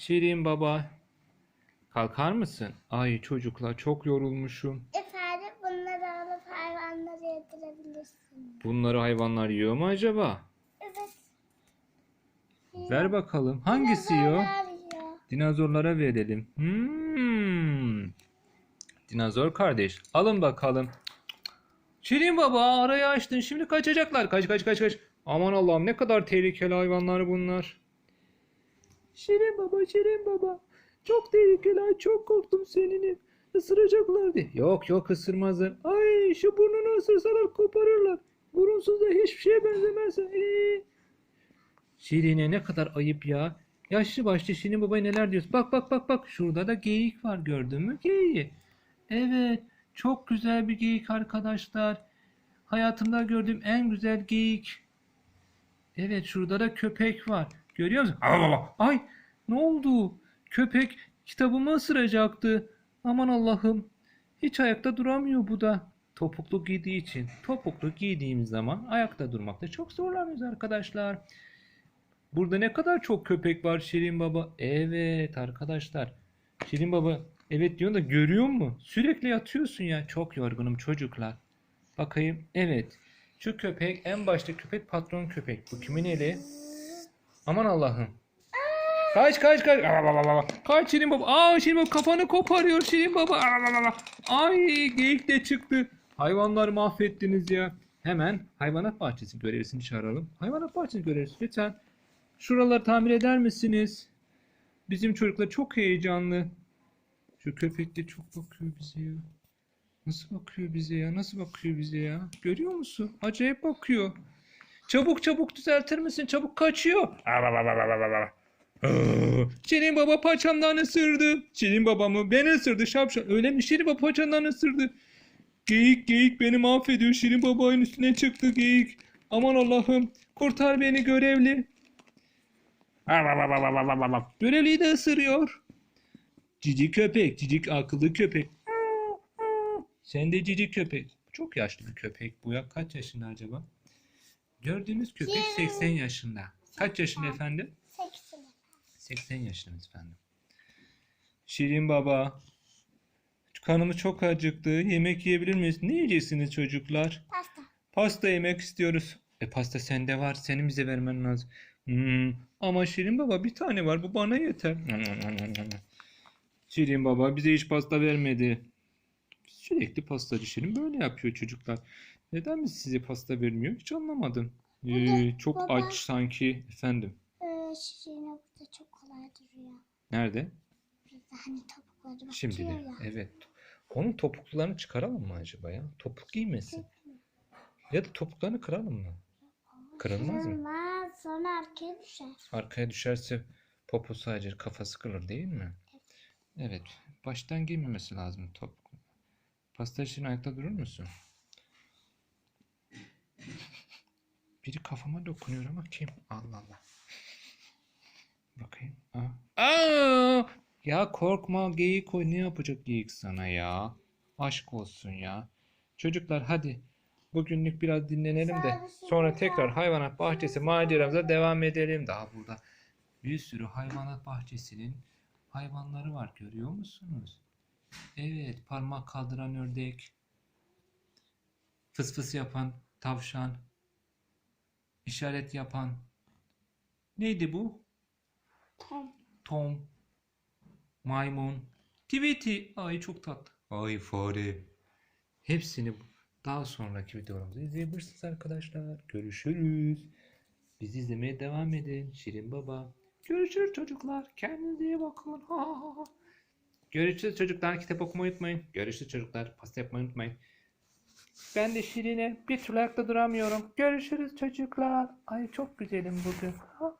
Şirin baba. Kalkar mısın? Ay çocuklar çok yorulmuşum. Efendim bunları alıp hayvanlara yedirebilirsin. Bunları hayvanlar yiyor mu acaba? Evet. Ver bakalım. Hangisi yiyor? Dinozorlar yiyor. Dinozorlara verelim. Hmm. Dinozor kardeş. Alın bakalım. Şirin baba arayı açtın. Şimdi kaçacaklar. Kaç kaç kaç kaç. Aman Allah'ım ne kadar tehlikeli hayvanlar bunlar. Şirin baba Şirin baba. Çok tehlikeli. Çok korktum seninle. Isıracaklar diye. Yok yok ısırmazlar. Ay şu burnunu ısırsalar koparırlar. Burunsuz da hiçbir şeye benzemez. Ee. Şirine ne kadar ayıp ya. Yaşlı başlı Şirin babaya neler diyorsun? Bak bak bak bak şurada da geyik var gördün mü geyiği? Evet çok güzel bir geyik arkadaşlar. Hayatımda gördüğüm en güzel geyik. Evet şurada da köpek var. Görüyor musun? Ay ne oldu? Köpek kitabımı ısıracaktı. Aman Allah'ım. Hiç ayakta duramıyor bu da. Topuklu giydiği için. Topuklu giydiğimiz zaman ayakta durmakta çok zorlanıyoruz arkadaşlar. Burada ne kadar çok köpek var Şirin Baba. Evet arkadaşlar. Şirin Baba evet diyor da görüyor mu? Sürekli yatıyorsun ya. Çok yorgunum çocuklar. Bakayım. Evet. Şu köpek en başta köpek patron köpek. Bu kimin eli? Aman Allah'ım. Kaç kaç kaç. Kaç Şirin Baba. Aa Şirin Baba kafanı koparıyor Şirin Baba. Ay geyik de çıktı. Hayvanları mahvettiniz ya. Hemen hayvanat bahçesi görevlisini çağıralım. Hayvanat bahçesi görevlisi lütfen. Şuraları tamir eder misiniz? Bizim çocuklar çok heyecanlı. Şu köpek de çok bakıyor bize ya. Nasıl bakıyor bize ya? Nasıl bakıyor bize ya? Görüyor musun? Acayip bakıyor. Çabuk çabuk düzeltir misin? Çabuk kaçıyor. Şirin baba paçamdan ısırdı. Şirin babamı beni ısırdı şapşal. Öyle mi? Şirin baba paçamdan ısırdı. Geyik geyik beni mahvediyor. Şirin babanın üstüne çıktı geyik. Aman Allah'ım. Kurtar beni görevli. Görevliyi de ısırıyor. Cici köpek, cici akıllı köpek. Sen de cici köpek. Çok yaşlı bir köpek bu ya. Kaç yaşında acaba? Gördüğünüz köpek 80 yaşında. Kaç yaşında efendim? Seksin. 80 yaşında efendim. Şirin baba. Kanımız çok acıktı. Yemek yiyebilir miyiz? Ne yiyeceksiniz çocuklar? Pasta. Pasta yemek istiyoruz. E pasta sende var. Senin bize vermen lazım. Hmm, ama Şirin baba bir tane var. Bu bana yeter. Şirin baba bize hiç pasta vermedi. Sürekli pastacı Şirin böyle yapıyor çocuklar. Neden biz size pasta vermiyor? Hiç anlamadım. Ee, çok baba. aç sanki. Efendim. Ee, Şirine burada çok kolay duruyor. Nerede? Burada hani topukları batıyor Şimdi de. ya. Evet. Onun topuklarını çıkaralım mı acaba ya? Topuk giymesin. Ya da topuklarını kıralım mı? Kırılmaz mı? Kırılmaz. Sonra arkaya düşer. Arkaya düşerse popo sadece kafası kırılır değil mi? Evet. Baştan giymemesi lazım topuk. Pasta için ayakta durur musun? Biri kafama dokunuyor ama kim? Allah Allah. Bakayım. Aa. Aa! Ya korkma geyik o ne yapacak geyik sana ya? Aşk olsun ya. Çocuklar hadi. Bugünlük biraz dinlenelim de sonra tekrar hayvanat bahçesi maceramıza devam edelim. Daha burada bir sürü hayvanat bahçesinin hayvanları var görüyor musunuz? Evet parmak kaldıran ördek, fıs fıs yapan tavşan, işaret yapan neydi bu? Tom. Tom, maymun, Tweety. Ay çok tatlı. Ay fare. Hepsini daha sonraki videolarımızda izleyebilirsiniz arkadaşlar. Görüşürüz. Bizi izlemeye devam edin. Şirin Baba. Görüşürüz çocuklar. Kendinize iyi bakın. Ha, ha, ha. Görüşürüz çocuklar. Kitap okumayı unutmayın. Görüşürüz çocuklar. Pasta yapmayı unutmayın. Ben de Şirin'e bir türlü ayakta duramıyorum. Görüşürüz çocuklar. Ay çok güzelim bugün. Ha.